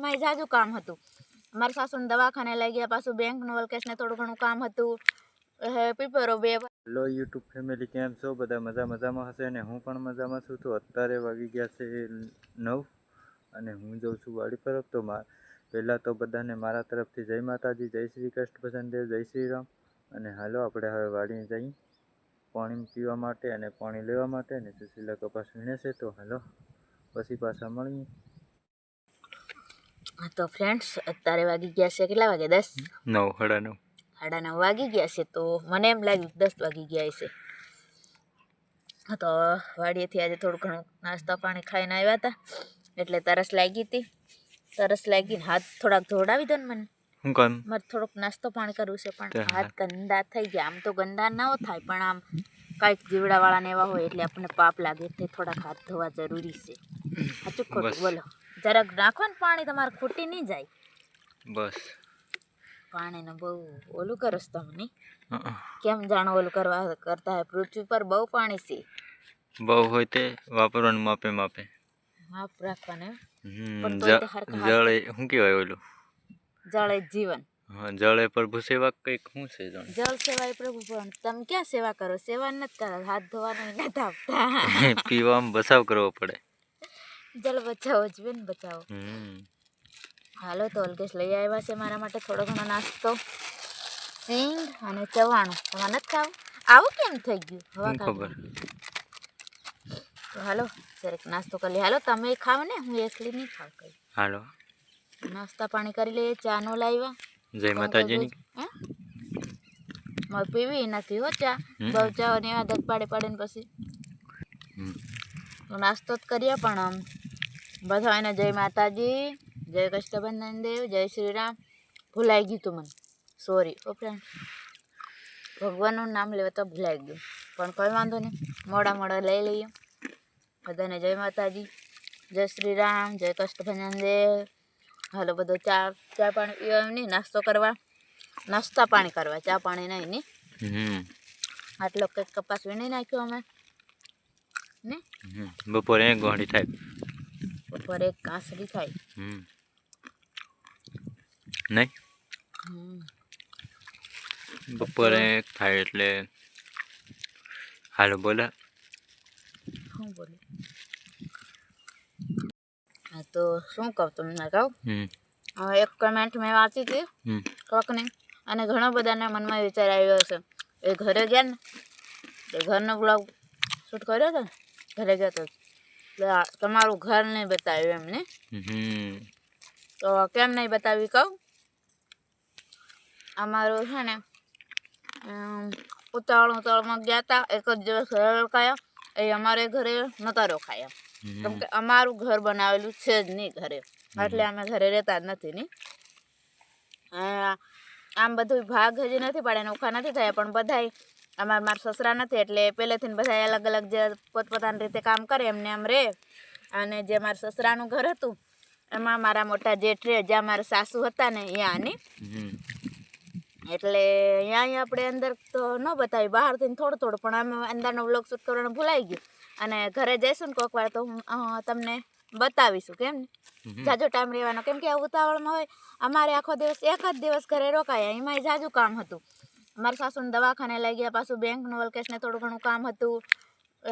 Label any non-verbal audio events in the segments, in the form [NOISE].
એમાં જાજુ કામ હતું. મારા સાસુને દવાખાને લઈ ગયા, પાછું બેંકનું વલકેશને થોડું ઘણું કામ હતું. પીપરો બે હેલો યુટ્યુબ ફેમિલી કેમ છો? બધા મજા, મજામાં હશે? ને હું પણ મજામાં છું. તો અત્યારે વાગી ગયા છે નવ અને હું જઉં છું વાડી તરફ. તો મા પહેલાં તો બધાને મારા તરફથી જય માતાજી, જય શ્રી કૃષ્ણ ભજનદેવ, જય શ્રી રામ. અને હાલો, આપણે હવે વાડીએ જઈ પાણી પીવા માટે અને પાણી લેવા માટે. અને સુશીલા કપાસ વીણે છે. તો હાલો, પછી પાછા મળીએ. તો ફ્રેન્ડ્સ અત્યારે વાગી ગયા છે કેટલા વાગે? દસ? નવ સાડા નવ. સાડા નવ વાગી ગયા છે તો મને એમ લાગ્યું દસ વાગી ગયા છે. તો વાડીએથી આજે થોડું ઘણું નાસ્તા પાણી ખાઈને આવ્યા હતા એટલે તરસ લાગી હતી. તરસ લાગીને હાથ થોડાક ધોડાવી દો ને મને. કામ? મારે થોડોક નાસ્તો પાણી કરવું છે પણ હાથ ગંદા થઈ ગયા. આમ તો ગંદા ના થાય પણ આમ કાંઈક જીવડાવાળાને એવા હોય એટલે આપણને પાપ લાગે એટલે થોડાક હાથ ધોવા જરૂરી છે. સાચું ખોટું બોલો. જરાક નાખો ને પાણી તમારે ખૂટી નહીં જાય. બસ. પાણીનો બહુ ઓલું કરો તમને તમે કેમ જાણો ઓલું કરવા કરતા હોય? પૃથ્વી પર બહુ પાણી છે. બહુ હોય તે વાપરવાનું માપે માપે. માપ રાખવાને જળ શું કહેવાય ઓલું? જળ જીવન. હા જળ એ પ્રભુ સેવા કંઈક શું છે જળ સેવાય પ્રભુ પણ તમે ક્યાં સેવા કરો? સેવા નથી કરો હાથ ધોવાનું નથી આપતા. [LAUGHS] પીવામાં બસાવ કરવો પડે. જળ બચાવો જીવન બચાવો. હાલો તો અલ્કેશ લઈ આવ્યા છે મારા માટે થોડો ઘણો નાસ્તો. સિંગ અને ચવાણું. તમારે નથી ખાવું? આવું કેમ થઈ ગયું? હવા ખબર? તો હાલો જરાક નાસ્તો કરી લઈએ. હાલો તમે ખાવ ને હું એકલી નહીં ખાવ કઈ. હાલો. નાસ્તા પાણી કરી લઈએ ચા નો લાવ્યા. જય માતાજીની? હે? મારે પીવી નથી હો ચા. બહુ ચા એવા આદત પાડે પાડે ને પછી. નાસ્તો જ કરીએ પણ આમ બધાને જય માતાજી જય કષ્ટબંધન દેવ જય શ્રી રામ ભૂલાઈ ગયું તું મને. સોરી ઓ ફ્રેન્ડ ભગવાનનું નામ લેવા તો ભૂલાઈ ગયું. પણ કોઈ વાંધો નહીં. મોડા મોડા લઈ લઈએ. બધાને જય માતાજી જય શ્રી રામ જય કષ્ટભંજન દેવ હાલો બધો ચા ચા પાણી પીવા એમ નહીં નાસ્તો કરવા. નાસ્તા પાણી કરવા ચા પાણી નહીં નહીં. આટલો કંઈક કપાસ વીણી નાખ્યો અમે. ને બપોરે ગોળી થાય. બપોરે એક કાસરી થાય. નહીં? બપોરે એક થાય એટલે હાલો બોલા. શું બોલે? હા તો શું કહું તમને કહું? એક કમેન્ટ મેં વાંચી હતી. કોકની. અને ઘણા બધાના મનમાં વિચાર આવ્યો હશે. એ ઘરે ગયા ને? એ ઘરનો બ્લોગ શૂટ કર્યો હતો ઘરે ગયો તો. એટલે આ તમારું ઘર નહીં બતાવ્યું એમને. તો કેમ નહીં બતાવી કહું? અમારું છે ને ઉતાવળ ઉતાવળમાં ગયા હતા એક જ દિવસ ઘરે રોકાયા. એ અમારે ઘરે નહોતા રોકાયા. કેમ કે અમારું ઘર બનાવેલું છે જ નહીં ઘરે. એટલે અમે ઘરે રહેતા જ નથી ની. આમ બધું ભાગ હજી નથી પાડે નોખા નથી થયા પણ બધાય અમારા મારા સસરા નથી એટલે પહેલેથી બધા અલગ અલગ જે પોતપોતાની રીતે કામ કરે એમને એમ રહે અને જે મારા સસરાનું ઘર હતું એમાં મારા મોટા જેઠ રહે જ્યાં મારા સાસુ હતા ને અહીંયાની એટલે અહીંયા આપણે અંદર તો ન બતાવી બહારથી થોડું થોડું પણ અમે અંદરનો વ્લોગ શૂટ કરવાનું ભૂલાઈ ગયું. અને ઘરે જઈશું ને કોઈક વાર તો હું તમને બતાવીશું કેમ ને? જાજો ટાઈમ રહેવાનો કેમ કે આ ઉતાવળમાં હોય અમારે આખો દિવસ એક જ દિવસ ઘરે રોકાયા એમાંય જાજુ કામ હતું. મારા સાસુને દવાખાને લઈ ગયા, પાછું બેંકનું વલકેશને થોડું ઘણું કામ હતું.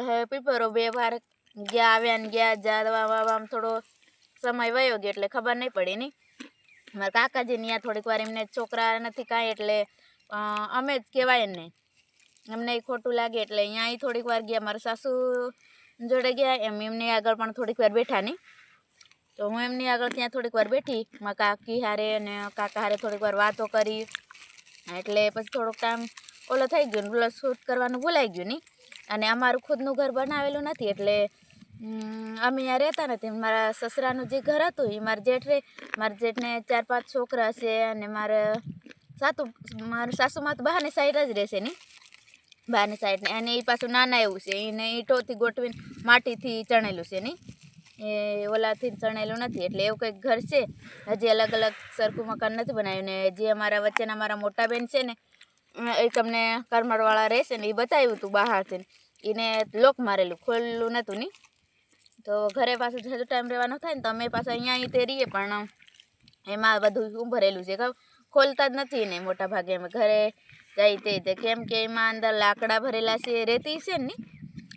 હે પીપરો બે વાર ગયા, આવ્યા ને ગયા, જા, દવા વાવામાં થોડો સમય વયો ગયો એટલે ખબર નહીં પડી નહીં મારા કાકાજી ત્યાં થોડીક વાર એમને છોકરા નથી કાંઈ એટલે અમે જ કહેવાય ને એમને ખોટું લાગે એટલે અહીંયા થોડીક વાર ગયા. મારા સાસુ જોડે ગયા, એમ એમની આગળ પણ થોડીક વાર બેઠા નહીં. તો હું એમની આગળ ત્યાં થોડીક વાર બેઠી. મારા કાકી હારે અને કાકા હારે થોડીક વાર વાતો કરી. એટલે પછી થોડોક ટાઈમ ઓલો થઈ ગયો ને પેલો શૂટ કરવાનું ભૂલાઈ ગયું નહીં. અને અમારું ખુદનું ઘર બનાવેલું નથી, એટલે અમે અહીંયા રહેતા નથી. મારા સસરાનું જે ઘર હતું એ મારા જેઠ રહે મારા જેઠને ચાર પાંચ છોકરા છે અને મારા સાસુ, મારું સાસુમાં તો બહારની સાઈડ જ રહેશે નહીં. બહારની સાઈડને અને એ પાછું નાના એવું છે. એને ઈંટોથી ગોઠવીને માટીથી ચણેલું છે નહીં. એ ઓલાથી ચણેલું નથી. એટલે એવું કંઈક ઘર છે. હજી અલગ અલગ સરખું મકાન નથી બનાવ્યું ને જે અમારા વચ્ચેના અમારા મોટા બેન છે ને, એ તમને કરમળવાળા રહેશે ને એ બતાવ્યું હતું બહારથી. એને લોક મારેલું ખોલેલું નહોતું નહીં તો ઘરે પાછું જતો ટાઈમ રહેવાનો થાય ને તમે પાછા અહીંયા અહીં તે રહીએ, પણ એમાં બધું શું ભરેલું છે ખોલતા જ નથી ને મોટા ભાગે અમે ઘરે જાય તે કેમ કે એમાં અંદર લાકડા ભરેલા છે, રેતી છે ને.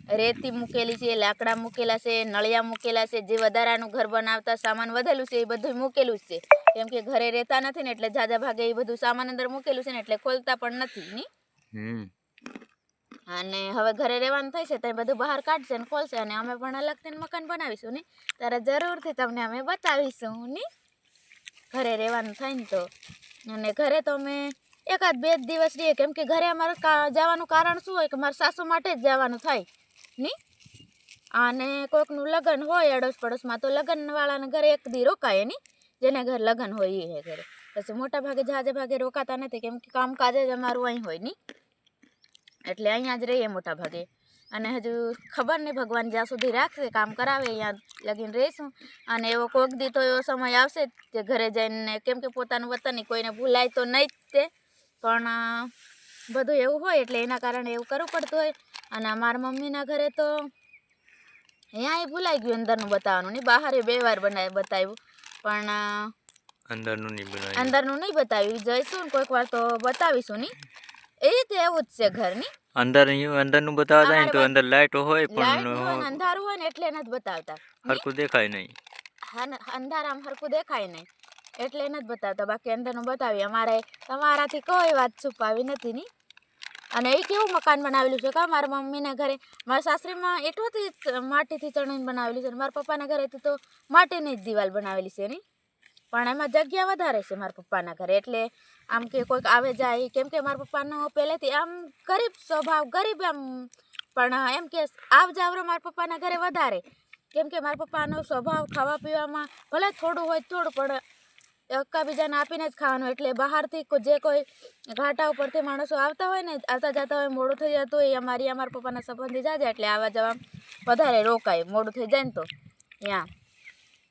રેતી મૂકેલી છે લાકડા મૂકેલા છે નળિયા મૂકેલા છે જે વધારાનું ઘર બનાવતા સામાન વધેલું છે એ બધું મૂકેલું જ છે. કેમ કે ઘરે રહેતા નથી ને એટલે જાજા ભાગે એ બધું સામાન અંદર મૂકેલું છે ને એટલે ખોલતા પણ નથી ની હમ. અને હવે ઘરે રહેવાનું થાય છે ત્યાં બધું બહાર કાઢશે ને ખોલશે અને અમે પણ અલગથી મકાન બનાવીશું ને ત્યારે જરૂરથી તમને અમે બતાવીશું ને ઘરે રહેવાનું થાય ને તો. અને ઘરે તો અમે એકાદ બે જ દિવસ રહીએ કેમ કે ઘરે અમારે જવાનું કારણ શું હોય કે મારા સાસુ માટે જ જવાનું થાય. ની? અને કોઈકનું લગ્ન હોય અડોશ પડોશમાં તો લગ્નવાળાને ઘરે એક દી રોકાયની જેને ઘર લગ્ન હોય એ ઘરે. પછી મોટા ભાગે જાજે ભાગે રોકાતા નથી, કેમ કે કામકાજ જ અમારું અહીં હોયની. એટલે અહીંયા જ રહીએ મોટા ભાગે. અને હજુ ખબર નહીં, ભગવાન જ્યાં સુધી રાખશે, કામ કરાવે, અહીંયા લગીને રહીશું. અને એવો કોક દી તો એવો સમય આવશે કે ઘરે જઈને, કેમ કે પોતાનું વતન કોઈને ભૂલાય તો નહીં જ તે. પણ બધું એવું હોય એટલે એના કારણે એવું કરવું પડતું હોય. અને મારા મમ્મીના ઘરે તો અહીંયા ભૂલાઈ ગયું અંદરનું બતાવવાનું. નહીં બહાર બે વાર બનાવી બતાવ્યું. પણ અંદરનું નહીં બનાવ્યું. અંદરનું નહીં બતાવ્યું. જઈશું કોઈક વાર તો બતાવીશું નહીં? એ રીતે એવું જ છે ઘરની અંદર અંદરનું બતાવતા હોય તો અંદર લાઈટ હોય પણ અંધારું હોય ને એટલે નથી બતાવતા. હરકું દેખાય નહીં. હા અંધારામાં હરખું દેખાય નહીં. એટલે નથી બતાવતા. બાકી અંદરનું બતાવીએ. અમારે તમારાથી કોઈ વાત છુપાવી નથી ની અને એ કેવું મકાન બનાવેલું છે? કા મારા મમ્મીના ઘરે? મારા સાસરીમાં એટલોથી જ માટીથી ચણીને બનાવેલું છે અને મારા પપ્પાના ઘરેથી તો માટીની જ દિવાલ બનાવેલી છે એની. પણ એમાં જગ્યા વધારે છે મારા પપ્પાના ઘરે. એટલે આમ કે કોઈક આવે જાય, કેમ કે મારા પપ્પાનો પહેલેથી આમ ગરીબ સ્વભાવ, ગરીબ આમ, પણ એમ કે આવ જાવરો મારા પપ્પાના ઘરે વધારે. કેમ કે મારા પપ્પાનો સ્વભાવ ખાવા પીવામાં ભલે થોડું હોય થોડું, પણ એકાબીજાને આપીને જ ખાવાનું. એટલે બહારથી જે કોઈ ઘાટા ઉપરથી માણસો આવતા હોય ને, આવતા જતા હોય, મોડું થઈ જતું હોય અમારી અમારા પપ્પાના સંબંધી જાય એટલે આવા જવા વધારે રોકાય. મોડું થઈ જાય ને તો. ત્યાં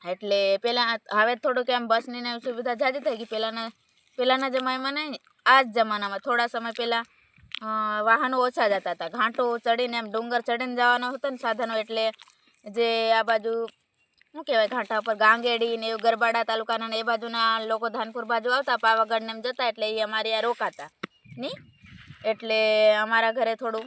એટલે પહેલાં હવે થોડુંક એમ બસની સુવિધા જાજી થઈ ગઈ. પહેલાંના પહેલાંના જમાનામાં નહીં આ જ જમાનામાં થોડા સમય પહેલાં વાહનો ઓછા જતા હતા. ઘાંટો ચડીને એમ ડુંગર ચડીને જવાનો હતો ને સાધનો, એટલે જે આ બાજુ શું કહેવાય, ઘાટા ઉપર ગાંગેડી ને એવું ગરબાડા તાલુકાના ને એ બાજુના લોકો ધાનપુર બાજુ આવતા, પાવાગઢ ને એમ જતા એટલે એ અમારે ત્યાં રોકાતા. ની? એટલે અમારા ઘરે થોડું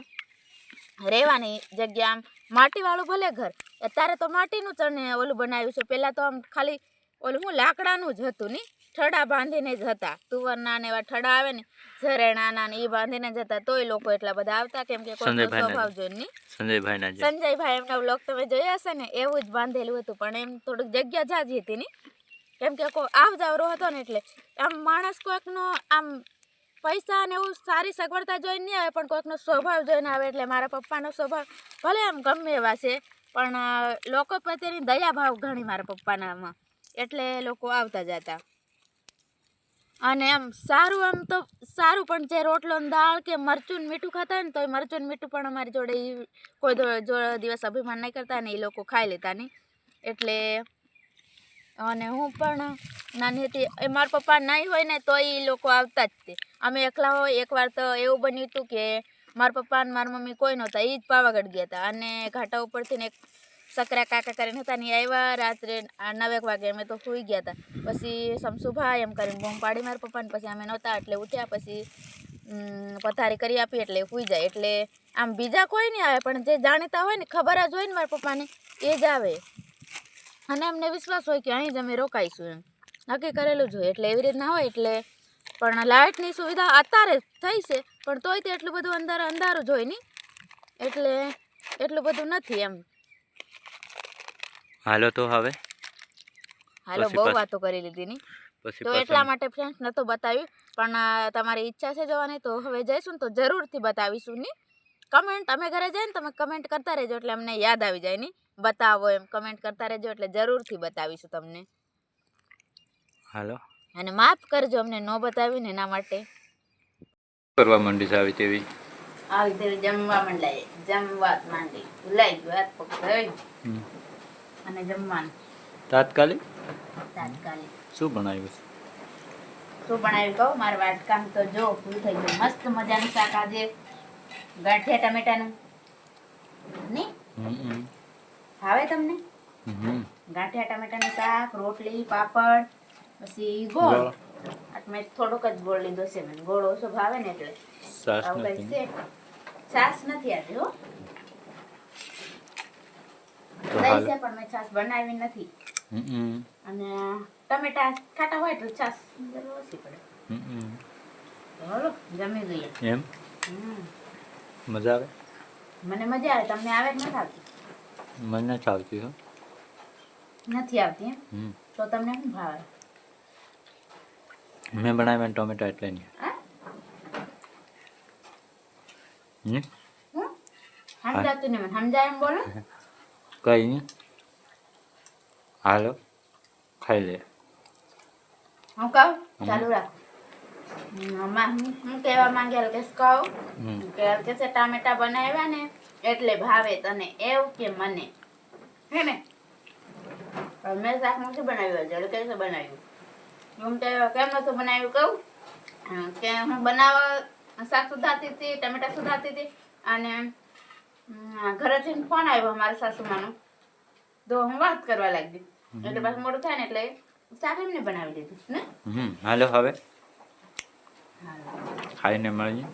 રહેવાની જગ્યા આમ માટીવાળું ભલે ઘર, અત્યારે તો માટીનું ચણે ઓલું બનાવ્યું છે. પહેલાં તો આમ ખાલી ઓલું હું લાકડાનું જ હતું ની? ઠડા બાંધીને જ હતા. તુવરના ને એવા ઠડા આવે ને ઝરેણાના ને એ બાંધીને જ હતા. તોય લોકો એટલા બધા આવતા કેમ કે સ્વભાવ જોઈને ની સંજયભાઈના સંજયભાઈ એમના વ્લોગ તમે જોયા હશે ને એવું જ બાંધેલું હતું. પણ એમ થોડીક જગ્યા જાજી હતી ને કેમ કે આવ જાવરો હતો ને એટલે આમ માણસ કોઈકનો આમ પૈસા ને એવું સારી સગવડતા જોઈને નહીં આવે પણ કોઈકનો સ્વભાવ જોઈને આવે એટલે મારા પપ્પાનો સ્વભાવ ભલે આમ ગમે એવા છે પણ લોકો પ્રત્યેની દયા ભાવ ઘણી મારા પપ્પાનામાં એટલે લોકો આવતા જતા. અને આમ સારું, આમ તો સારું, પણ જે રોટલો દાળ કે મરચું મીઠું ખાતા ને તો એ મરચું મીઠું પણ અમારી જોડે કોઈ દિવસ અભિમાન નહીં કરતા ને એ લોકો ખાઈ લેતા નહીં. એટલે અને હું પણ નાની હતી, એ મારા પપ્પા નહીં હોય ને તો એ લોકો આવતા જ તે. અમે એકલા હોય, એકવાર તો એવું બન્યું હતું કે મારા પપ્પા અને મારા મમ્મી કોઈ નહોતા એ જ પાવાગઢ ગયા હતા અને ઘાટા ઉપરથી ને એક સકરા કાકા કરીને હતા ને આવ્યા રાત્રે નવેક વાગે. અમે તો સૂઈ ગયા હતા. પછી સમસુભાઈ એમ કરીને બૂમ પાડી મારા પપ્પાને. પછી અમે નહોતા એટલે ઉઠ્યા. પછી પથારી કરી આપી એટલે સૂઈ જાય. એટલે આમ બીજા કોઈ નહીં આવે. પણ જે જાણીતા હોય ને, ખબર જ હોય ને મારા પપ્પાને, એ જ આવે. અને એમને વિશ્વાસ હોય કે અહીં જ અમે રોકાઈશું એમ. નક્કી કરેલું જ હોય. એટલે એવી રીતના હોય. એટલે પણ લાઇટની સુવિધા અત્યારે થઈ છે. પણ તોય તે એટલું બધું અંદર, અંધારું જ હોય નહીં. એટલે એટલું બધું નથી એમ. હાલો તો હવે. હાલો બહુ વાતો કરી લીધી ની તો એટલા માટે ફ્રેન્ડ્સ નતો બતાવ્યું પણ તમારી ઈચ્છા છે જવાની તો હવે જઈશું ને તો જરૂરથી બતાવીશું ની કમેન્ટ અમે ઘરે જઈને તમે કમેન્ટ કરતા રહેજો એટલે અમને યાદ આવી જાય ની બતાવો એમ કમેન્ટ કરતા રહેજો એટલે જરૂરથી બતાવીશું તમને. હાલો. અને માફ કરજો અમને ન બતાવ્યું ને એના માટે. કરવા માંડી છે આવી તેવી. આવી તેવી જમવા માંડાય જમવા માંડી. ભૂલાઈ ગયું હાથ પગ ધોઈ. હમ. અને જમવાનું. તાત્કાલિક? તાત્કાલિક. શું બનાવ્યું છે? શું બનાવ્યું કહું? મારું વાટકામ તો જો પૂરું થઈ ગયું. મસ્ત મજાનું શાક આજે. ગાંઠિયા ટમેટાનું. નહીં? ભાવે તમને. ગાંઠિયા ટમેટાનું શાક રોટલી પાપડ પછી ગોળ. મેં થોડોક જ ગોળ લીધો છે. મને ગોળ ઓછો ભાવે ને એટલે. સાસ નથી આજે હો. તો હાલ. છે પણ મેં છાશ બનાવી નથી. હમ અને ટમેટા ખાટા હોય તો છાશ ઓછી પડે. હાલો જમી લઈએ. એમ? હમ. મજા આવે? મને મજા આવે તમને આવે કે નથી આવતી? મને નથી આવતી હો. નથી આવતી એમ? હમ. તો તમને શું ભાવે? મેં બનાવ્યા ટોમેટો એટલે નહીં. હા? હમ? સમજાતું મને. સમજાય એમ બોલો. [LAUGHS] કઈ હાલો ખાઈ લે. હું કહું? ચાલુ રાખ. હું હું કહેવા માંગેલ કે કહું? કે કે છે ટામેટા બનાવ્યા ને એટલે ભાવે તને એવું કે મને. હે ને? મેં શાક નથી બનાવ્યું હજુ કે છે બનાવ્યું. હું કેમ નતું બનાવ્યું? કહું. કે હું બનાવવા શાક સુધારતી હતી ટમેટા સુધારતી હતી અને ઘરેથી ફોન આવ્યો મારા સાસુમાનો. તો હું વાત કરવા લાગી. એટલે પાછું મોડું થાય ને એટલે શાક એમને બનાવી દીધું ને? હાલો હવે. હાલો. ખાઈને મળીએ.